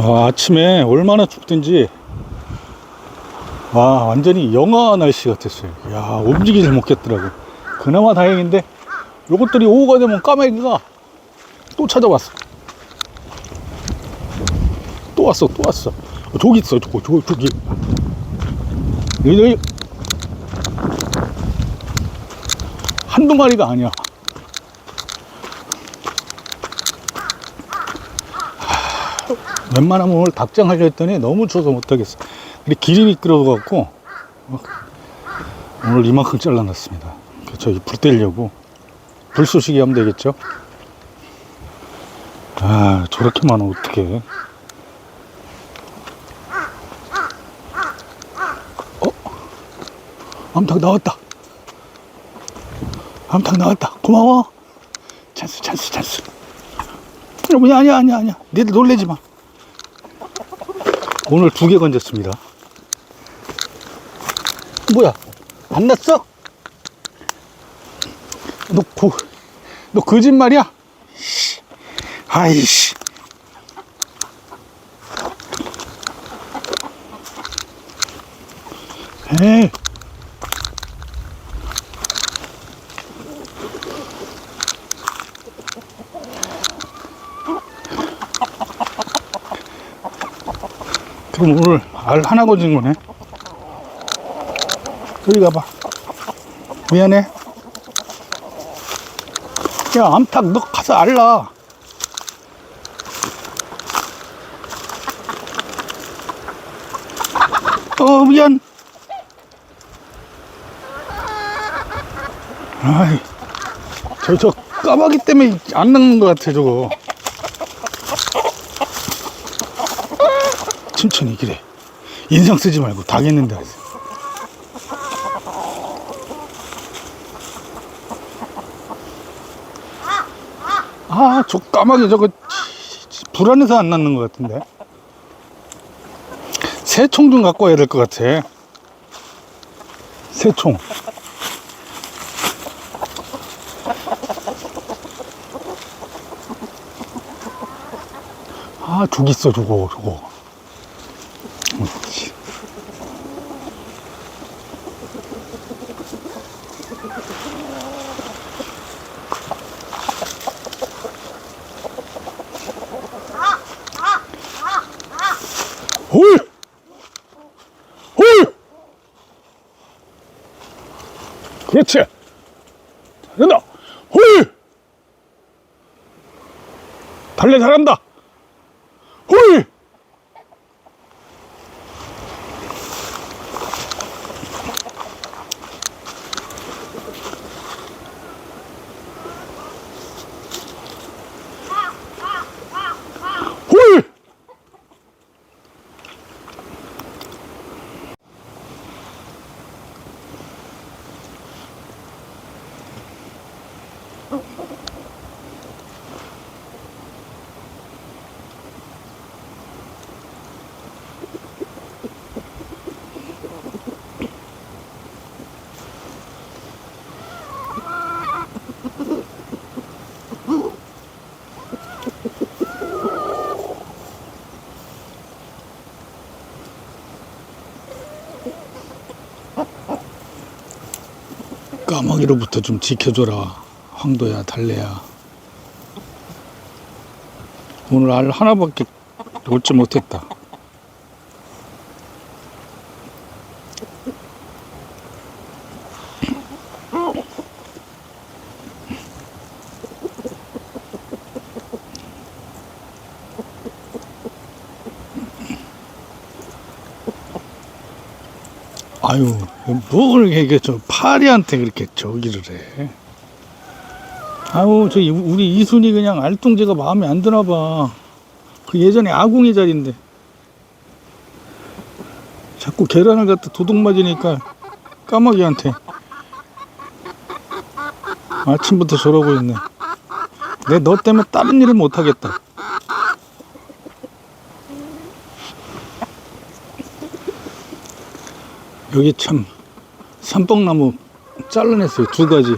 와, 아침에 얼마나 춥든지. 와 완전히 영하 날씨 같았어요. 야 움직이질 못겠더라고. 그나마 다행인데 요것들이 오후가 되면 까마귀가 또 찾아왔어. 또 왔어 또 왔어. 어, 저기 있어 저기 저기 저기 여기 여기. 한두 마리가 아니야 웬만하면 오늘 닭장 하려 했더니 너무 추워서 못하겠어. 근데 길이 미끄러워갖고 막 오늘 이만큼 잘라놨습니다. 그 저기 불 떼려고 불 쏘시기 하면 되겠죠? 아 저렇게 많아 어떡해. 어? 암탉 나왔다. 암탉 나왔다. 고마워. 찬스 찬스 찬스. 여러분 아니야 아니야 아니야. 니들 놀래지 마. 오늘 두 개 건졌습니다. 뭐야? 안 났어? 너 고, 너 거짓말이야? 씨. 아이씨. 에이. 그럼 오늘 알 하나 건진 거네. 저리 가봐. 미안해. 야, 암탉, 너 가서 알라. 어, 미안. 아이, 저, 저 까마귀 때문에 안 낚는 것 같아, 저거. 천천히 그래 인상 쓰지 말고 당했는데 하세요. 아 저 까마귀 저거 불안해서 안 낳는 것 같은데. 새총 좀 갖고 와야 될 것 같아. 새총. 아 저기 있어 저거 저거 그렇지. 홀! 홀! 그렇지. 잘한다. 홀! 달래 잘한다. 홀! 홀! 까마귀로부터 좀 지켜줘라. 황도야, 달래야. 오늘 알 하나밖에 놓지 못했다. 아유, 뭘 이게 저 파리한테 그렇게 저기를 해. 아유, 저 이- 우리 이순이 그냥 알통제가 마음에 안 드나 봐. 그 예전에 아궁이 자리인데. 자꾸 계란을 갖다 도둑 맞으니까 까마귀한테. 아침부터 저러고 있네. 내 너 때문에 다른 일을 못 하겠다. 여기 참 삼뽕나무 잘라냈어요 두 가지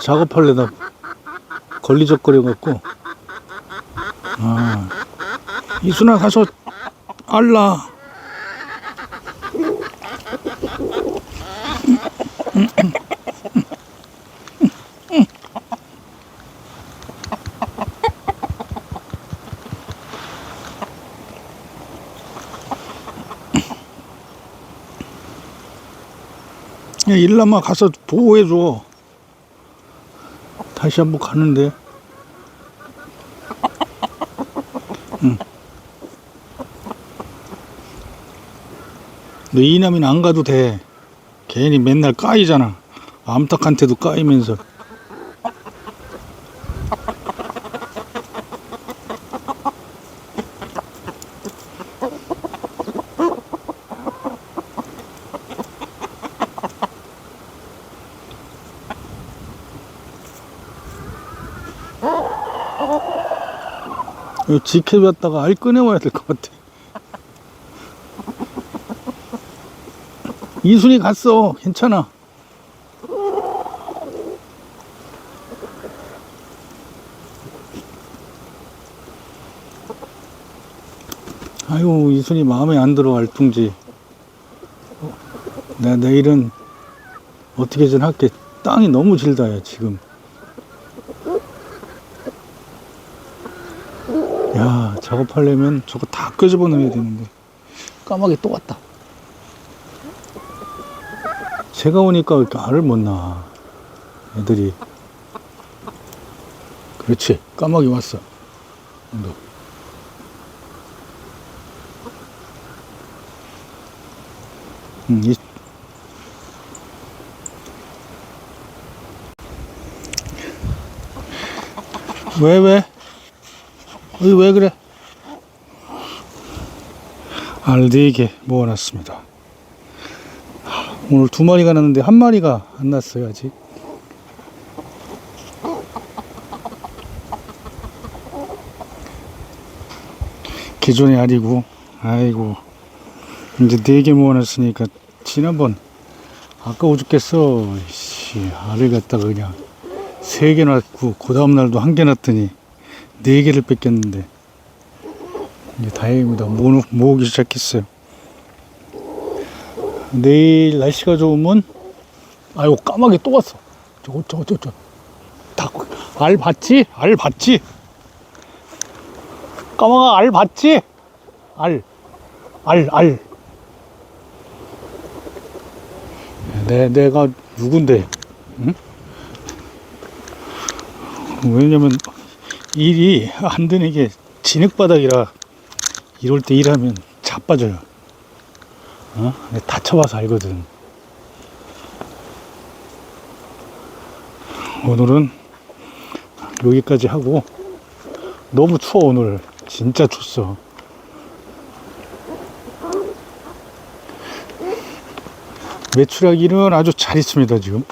작업하려다 걸리적거려 갖고 아 이순아 가서 알라. 야, 일라마 가서 보호해줘. 다시 한번 가는데. 응. 너 이남이는 안 가도 돼. 괜히 맨날 까이잖아. 암탉한테도 까이면서. 이거 지켜봤다가 알 꺼내와야 될 것 같아. 이순이 갔어. 괜찮아. 아유, 이순이 마음에 안 들어. 어, 나 내일은 어떻게 좀 할게. 땅이 너무 질다, 야, 지금. 야, 작업하려면 저거 다 끄집어 넣어야 되는데. 까마귀 또 왔다. 제가 오니까 알을 못 낳아. 애들이. 그렇지. 까마귀 왔어. 너. 음, 이, 왜, 왜? 어이, 왜 그래? 알네개 모아놨습니다. 오늘 두 마리가 났는데 한 마리가 안 났어요, 아직. 기존의 알이고, 아이고, 이제 네 개 모아놨으니까, 지난번, 아까워 죽겠어. 씨, 알을 갖다가 그냥, 세 개 낳고, 그 다음날도 한 개 낳더니, 네 개를 뺏겼는데, 이제 다행입니다. 모, 모으기 시작했어요. 내일 날씨가 좋으면, 아이고, 까마귀 또 왔어. 저거, 저거, 저거, 저거. 다, 알 봤지? 알 봤지? 까마가 알 봤지? 알, 알, 알. 내, 내가 누군데? 응? 왜냐면 일이 안 되는 게 진흙바닥이라 이럴 때 일하면 자빠져요. 어? 다쳐봐서 알거든. 오늘은 여기까지 하고 너무 추워 오늘 진짜 춥어. 매출하기는 아주 잘 있습니다 지금.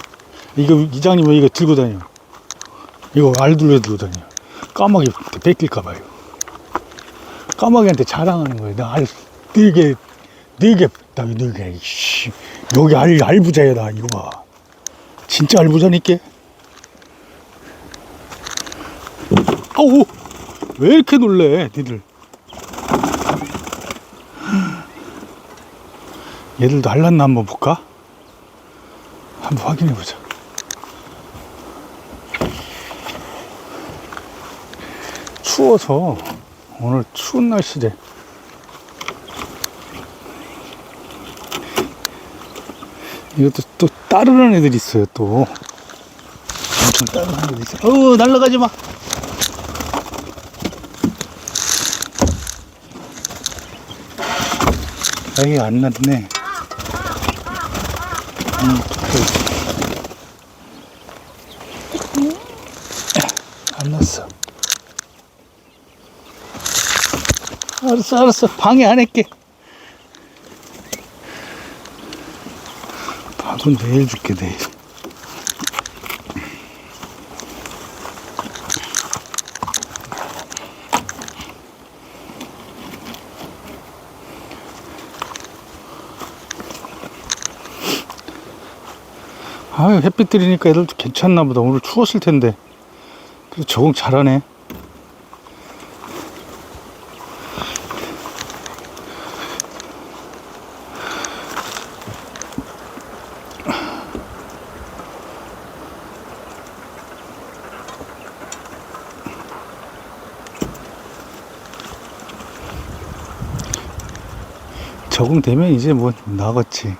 이거 이장님 왜 이거 들고 다녀? 이거 알둘레 들고 다녀. 까마귀 뺏길까 봐요. 까마귀한테 자랑하는 거예요. 나 알 네 개, 네 개, 나네 개. 씨, 여기 알 알부자야 나 이거 봐. 진짜 알부자니까. 아우 왜 이렇게 놀래 니들? 얘들도 알랐나 한번 볼까? 한번 확인해 보자. 추워서 오늘 추운 날씨래. 이것도 또 따르는 애들 있어요 또. 엄청 따르는 애들 있어. 어 날라가지 마. 여기 안 났네. 음, 그- 안 났어. 알았어, 알았어. 방해 안 할게. 밥은 내일 줄게, 내일. 아유, 햇빛 들이니까 애들도 괜찮나 보다. 오늘 추웠을 텐데. 그래도 적응 잘하네. 적응되면 이제 뭐 나겠지.